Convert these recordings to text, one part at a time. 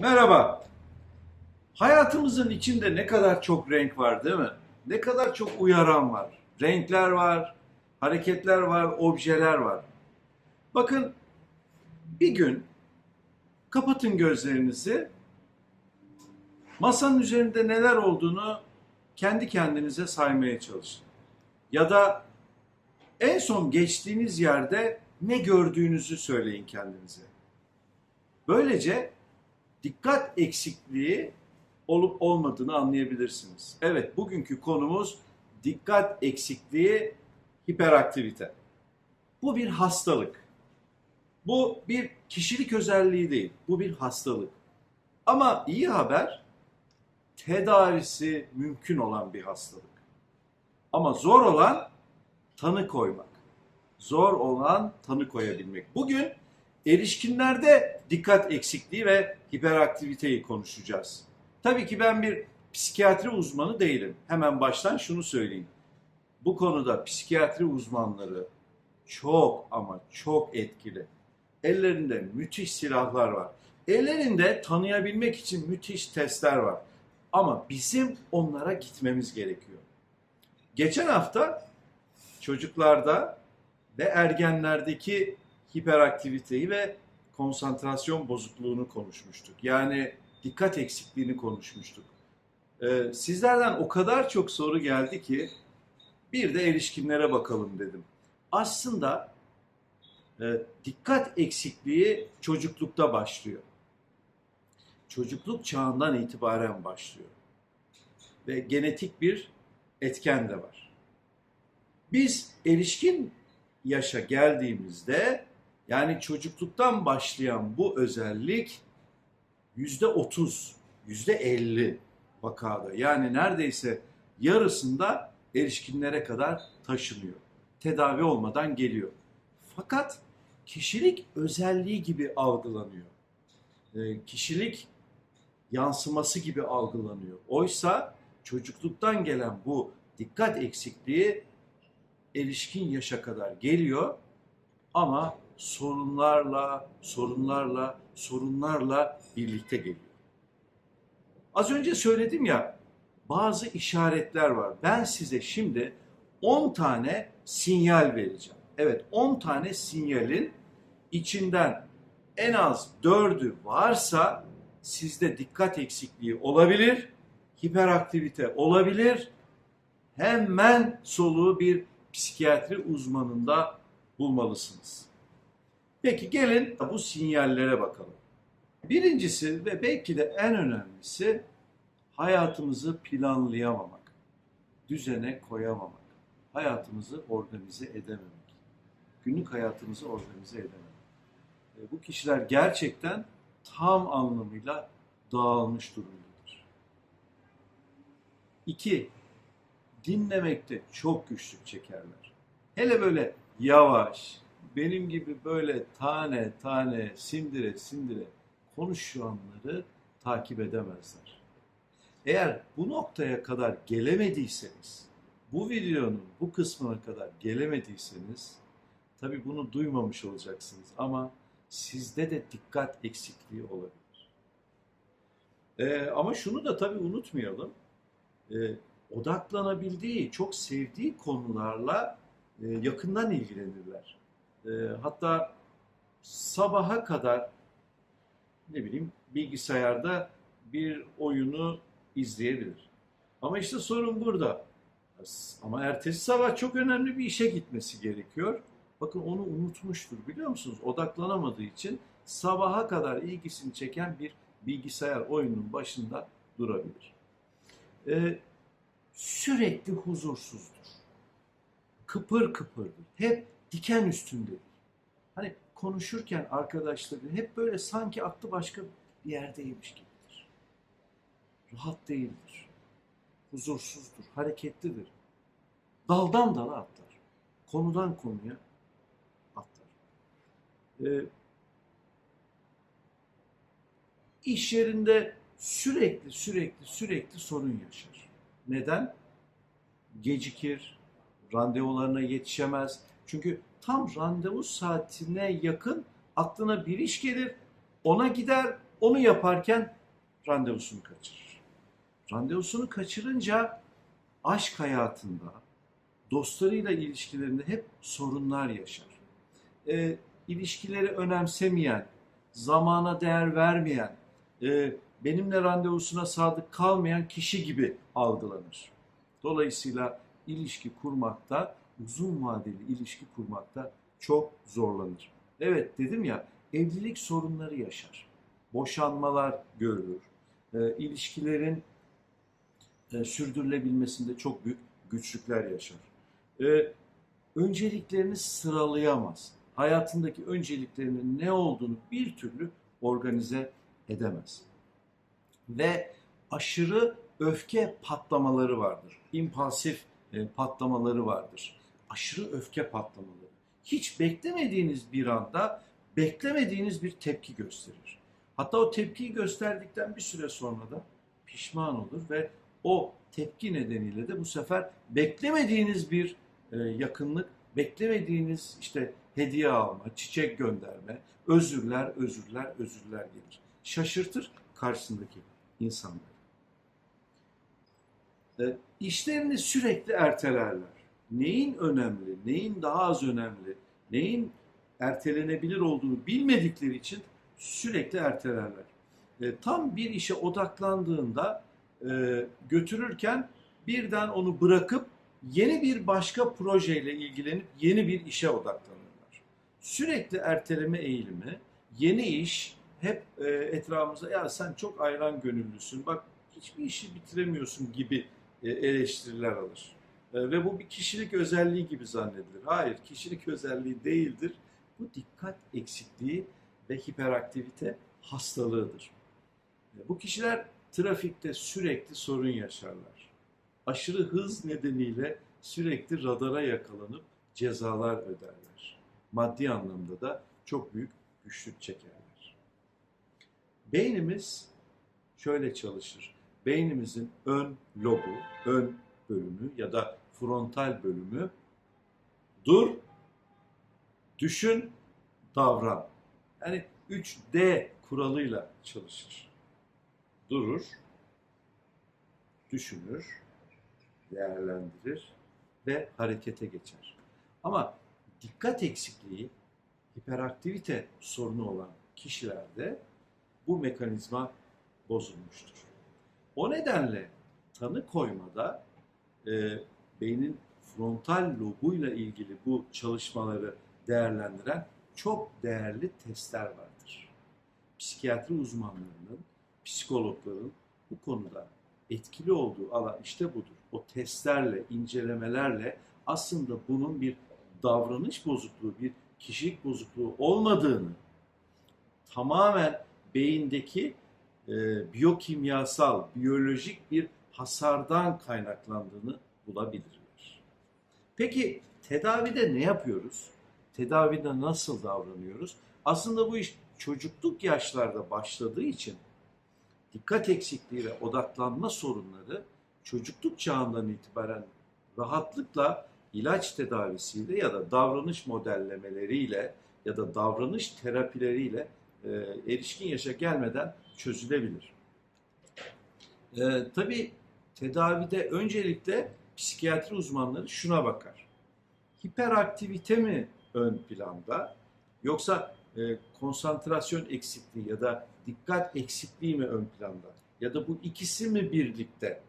Merhaba. Hayatımızın içinde ne kadar çok renk var değil mi? Ne kadar çok uyaran var. Renkler var, hareketler var, objeler var. Bakın bir gün kapatın gözlerinizi. Masanın üzerinde neler olduğunu kendi kendinize saymaya çalışın. Ya da en son geçtiğiniz yerde ne gördüğünüzü söyleyin kendinize. Böylece dikkat eksikliği olup olmadığını anlayabilirsiniz. Evet, bugünkü konumuz dikkat eksikliği, hiperaktivite. Bu bir hastalık. Bu bir kişilik özelliği değil, bu bir hastalık. Ama iyi haber, tedavisi mümkün olan bir hastalık. Ama zor olan tanı koymak. Zor olan tanı koyabilmek. Bugün erişkinlerde dikkat eksikliği ve hiperaktiviteyi konuşacağız. Tabii ki ben bir psikiyatri uzmanı değilim. Hemen baştan şunu söyleyeyim. Bu konuda psikiyatri uzmanları çok ama çok etkili. Ellerinde müthiş silahlar var. Ellerinde tanıyabilmek için müthiş testler var. Ama bizim onlara gitmemiz gerekiyor. Geçen hafta çocuklarda ve ergenlerdeki hiperaktiviteyi ve konsantrasyon bozukluğunu konuşmuştuk. Yani dikkat eksikliğini konuşmuştuk. Ee, sizlerden o kadar çok soru geldi ki bir de erişkinlere bakalım dedim. Aslında e, dikkat eksikliği çocuklukta başlıyor. Çocukluk çağından itibaren başlıyor. Ve genetik bir etken de var. Biz erişkin yaşa geldiğimizde yani çocukluktan başlayan bu özellik yüzde otuz, yüzde elli vakada yani neredeyse yarısında erişkinlere kadar taşınıyor. Tedavi olmadan geliyor. Fakat kişilik özelliği gibi algılanıyor. Ee, kişilik yansıması gibi algılanıyor. Oysa çocukluktan gelen bu dikkat eksikliği erişkin yaşa kadar geliyor ama sorunlarla, sorunlarla, sorunlarla birlikte geliyor. Az önce söyledim ya bazı işaretler var. Ben size şimdi 10 tane sinyal vereceğim. Evet 10 tane sinyalin içinden en az 4'ü varsa sizde dikkat eksikliği olabilir, hiperaktivite olabilir. Hemen soluğu bir psikiyatri uzmanında bulmalısınız. Peki gelin bu sinyallere bakalım. Birincisi ve belki de en önemlisi hayatımızı planlayamamak, düzene koyamamak, hayatımızı organize edememek, günlük hayatımızı organize edememek. E, Bu kişiler gerçekten tam anlamıyla dağılmış durumdadır. İki, dinlemekte çok güçlük çekerler. Hele böyle yavaş, benim gibi böyle tane tane sindire sindire konuşanları takip edemezler. Eğer bu noktaya kadar gelemediyseniz, bu videonun bu kısmına kadar gelemediyseniz, tabii bunu duymamış olacaksınız ama sizde de dikkat eksikliği olabilir. Ee, ama şunu da tabii unutmayalım, Ee, odaklanabildiği, çok sevdiği konularla e, yakından ilgilenirler. E, hatta sabaha kadar ne bileyim bilgisayarda bir oyunu izleyebilir. Ama işte sorun burada. Ama ertesi sabah çok önemli bir işe gitmesi gerekiyor. Bakın onu unutmuştur biliyor musunuz? Odaklanamadığı için sabaha kadar ilgisini çeken bir bilgisayar oyunun başında durabilir. Ee, sürekli huzursuzdur. Kıpır kıpırdır. Hep diken üstündedir. Hani konuşurken arkadaşları hep böyle sanki aklı başka bir yerdeymiş gibidir. Rahat değildir. Huzursuzdur, hareketlidir. Daldan dala atlar. Konudan konuya atlar. Ee, iş yerinde sürekli sürekli sürekli sorun yaşar. Neden? Gecikir, randevularına yetişemez. Çünkü tam randevu saatine yakın aklına bir iş gelir, ona gider, onu yaparken randevusunu kaçırır. Randevusunu kaçırınca aşk hayatında, dostlarıyla ilişkilerinde hep sorunlar yaşar. E, ilişkileri önemsemeyen, zamana değer vermeyen, e, benimle randevusuna sadık kalmayan kişi gibi algılanır. Dolayısıyla ilişki kurmakta, uzun vadeli ilişki kurmakta çok zorlanır. Evet dedim ya, evlilik sorunları yaşar. Boşanmalar görülür. E, ilişkilerin e, sürdürülebilmesinde çok büyük güçlükler yaşar. E, önceliklerini sıralayamaz. Hayatındaki önceliklerinin ne olduğunu bir türlü organize edemez. Ve aşırı öfke patlamaları vardır. İmpulsif e, patlamaları vardır. Aşırı öfke patlamaları. Hiç beklemediğiniz bir anda beklemediğiniz bir tepki gösterir. Hatta o tepkiyi gösterdikten bir süre sonra da pişman olur ve o tepki nedeniyle de bu sefer beklemediğiniz bir e, yakınlık, beklemediğiniz işte hediye alma, çiçek gönderme, özürler, özürler, özürler gelir. Şaşırtır karşısındaki insanları. E, işlerini sürekli ertelerler. Neyin önemli, neyin daha az önemli, neyin ertelenebilir olduğunu bilmedikleri için sürekli ertelerler. E, tam bir işe odaklandığında e, götürürken birden onu bırakıp yeni bir başka projeyle ilgilenip yeni bir işe odaklanırlar. Sürekli erteleme eğilimi, yeni iş hep e, etrafımıza ya sen çok ayran gönüllüsün bak hiçbir işi bitiremiyorsun gibi e, eleştiriler alır. E, ve bu bir kişilik özelliği gibi zannedilir. Hayır, kişilik özelliği değildir. Bu dikkat eksikliği ve hiperaktivite hastalığıdır. E, bu kişiler trafikte sürekli sorun yaşarlar. Aşırı hız nedeniyle sürekli radara yakalanıp cezalar öderler. Maddi anlamda da çok büyük güçlük çekerler. Beynimiz şöyle çalışır. Beynimizin ön lobu, ön bölümü ya da frontal bölümü dur, düşün, davran. Yani 3D kuralıyla çalışır. Durur, düşünür, değerlendirir ve harekete geçer. Ama dikkat eksikliği, hiperaktivite sorunu olan kişilerde bu mekanizma bozulmuştur. O nedenle tanı koymada e, beynin frontal lobuyla ilgili bu çalışmaları değerlendiren çok değerli testler vardır. Psikiyatri uzmanlarının, psikologların bu konuda etkili olduğu alan işte budur. O testlerle, incelemelerle aslında bunun bir davranış bozukluğu, bir kişilik bozukluğu olmadığını tamamen beyindeki e, biyokimyasal, biyolojik bir hasardan kaynaklandığını bulabilirler. Peki tedavide ne yapıyoruz? Tedavide nasıl davranıyoruz? Aslında bu iş çocukluk yaşlarda başladığı için dikkat eksikliği ve odaklanma sorunları çocukluk çağından itibaren rahatlıkla ilaç tedavisiyle ya da davranış modellemeleriyle ya da davranış terapileriyle e, erişkin yaşa gelmeden çözülebilir. E, tabii tedavide öncelikle psikiyatri uzmanları şuna bakar. Hiperaktivite mi ön planda yoksa e, konsantrasyon eksikliği ya da dikkat eksikliği mi ön planda? Ya da bu ikisi mi birlikte?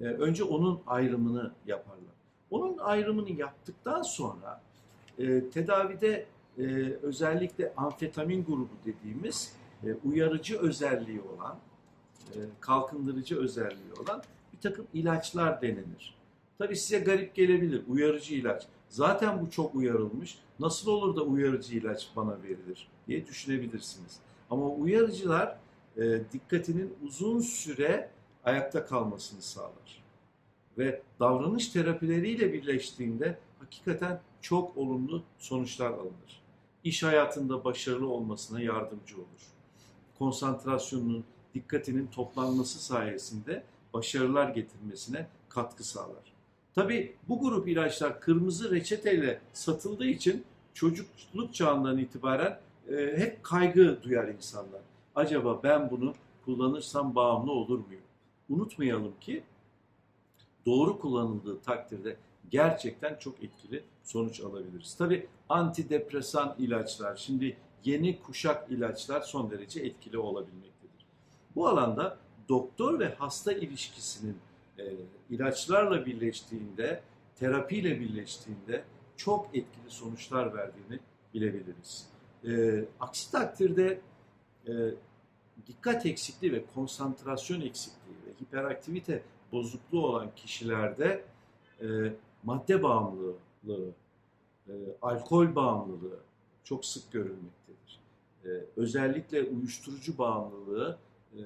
E, önce onun ayrımını yaparlar. Onun ayrımını yaptıktan sonra e, tedavide e, özellikle amfetamin grubu dediğimiz e, uyarıcı özelliği olan, e, kalkındırıcı özelliği olan takım ilaçlar denenir. Tabii size garip gelebilir uyarıcı ilaç. Zaten bu çok uyarılmış. Nasıl olur da uyarıcı ilaç bana verilir diye düşünebilirsiniz. Ama uyarıcılar e, dikkatinin uzun süre ayakta kalmasını sağlar. Ve davranış terapileriyle birleştiğinde hakikaten çok olumlu sonuçlar alınır. İş hayatında başarılı olmasına yardımcı olur. Konsantrasyonunun, dikkatinin toplanması sayesinde başarılar getirmesine katkı sağlar. Tabii bu grup ilaçlar kırmızı reçeteyle satıldığı için çocukluk çağından itibaren e, hep kaygı duyar insanlar. acaba ben bunu kullanırsam bağımlı olur muyum? Unutmayalım ki doğru kullanıldığı takdirde gerçekten çok etkili sonuç alabiliriz. Tabii antidepresan ilaçlar, şimdi yeni kuşak ilaçlar son derece etkili olabilmektedir. Bu alanda doktor ve hasta ilişkisinin e, ilaçlarla birleştiğinde, terapiyle birleştiğinde çok etkili sonuçlar verdiğini bilebiliriz. E, aksi takdirde e, dikkat eksikliği ve konsantrasyon eksikliği ve hiperaktivite bozukluğu olan kişilerde e, madde bağımlılığı, e, alkol bağımlılığı çok sık görülmektedir. E, özellikle uyuşturucu bağımlılığı e,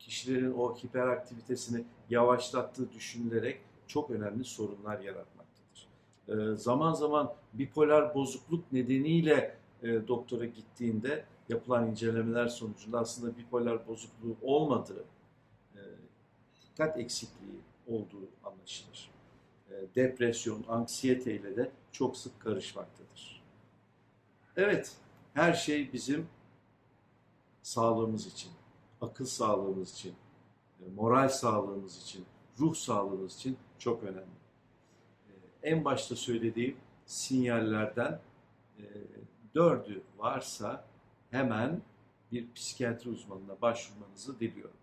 kişilerin o hiperaktivitesini yavaşlattığı düşünülerek çok önemli sorunlar yaratmaktadır. E, zaman zaman bipolar bozukluk nedeniyle e, doktora gittiğinde yapılan incelemeler sonucunda aslında bipolar bozukluğu olmadığı, e, dikkat eksikliği olduğu anlaşılır. E, depresyon, anksiyete ile de çok sık karışmaktadır. Evet, her şey bizim sağlığımız için, akıl sağlığımız için, e, moral sağlığımız için, ruh sağlığımız için çok önemli. E, En başta söylediğim sinyallerden e, dördü varsa hemen bir psikiyatri uzmanına başvurmanızı diliyorum.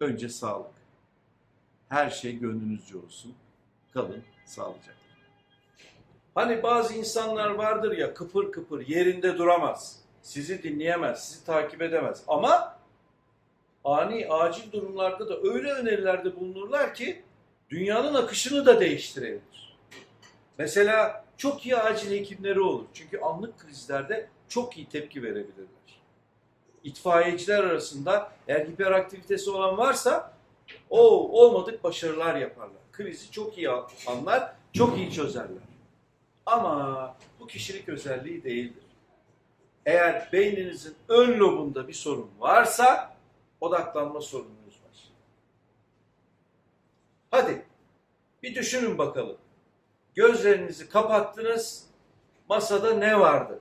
Önce sağlık. Her şey gönlünüzce olsun. Kalın sağlıcakla. Hani bazı insanlar vardır ya kıpır kıpır yerinde duramaz. Sizi dinleyemez, sizi takip edemez. Ama ani acil durumlarda da öyle önerilerde bulunurlar ki dünyanın akışını da değiştirebilir. Mesela çok iyi acil hekimleri olur. Çünkü anlık krizlerde çok iyi tepki verebilirler. İtfaiyeciler arasında eğer hiperaktivitesi olan varsa o olmadık başarılar yaparlar. Krizi çok iyi anlar, çok iyi çözerler. Ama bu kişilik özelliği değildir. Eğer beyninizin ön lobunda bir sorun varsa odaklanma sorununuz var. Hadi bir düşünün bakalım. Gözlerinizi kapattınız. Masada ne vardı?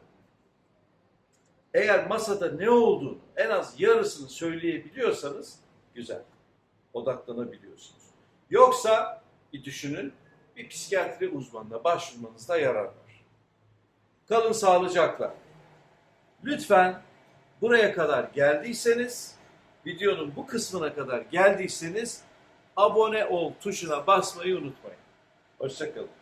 Eğer masada ne olduğunu en az yarısını söyleyebiliyorsanız güzel. Odaklanabiliyorsunuz. Yoksa bir düşünün bir psikiyatri uzmanına başvurmanızda yarar var. Kalın sağlıcakla. Lütfen buraya kadar geldiyseniz, videonun bu kısmına kadar geldiyseniz abone ol tuşuna basmayı unutmayın. Hoşçakalın.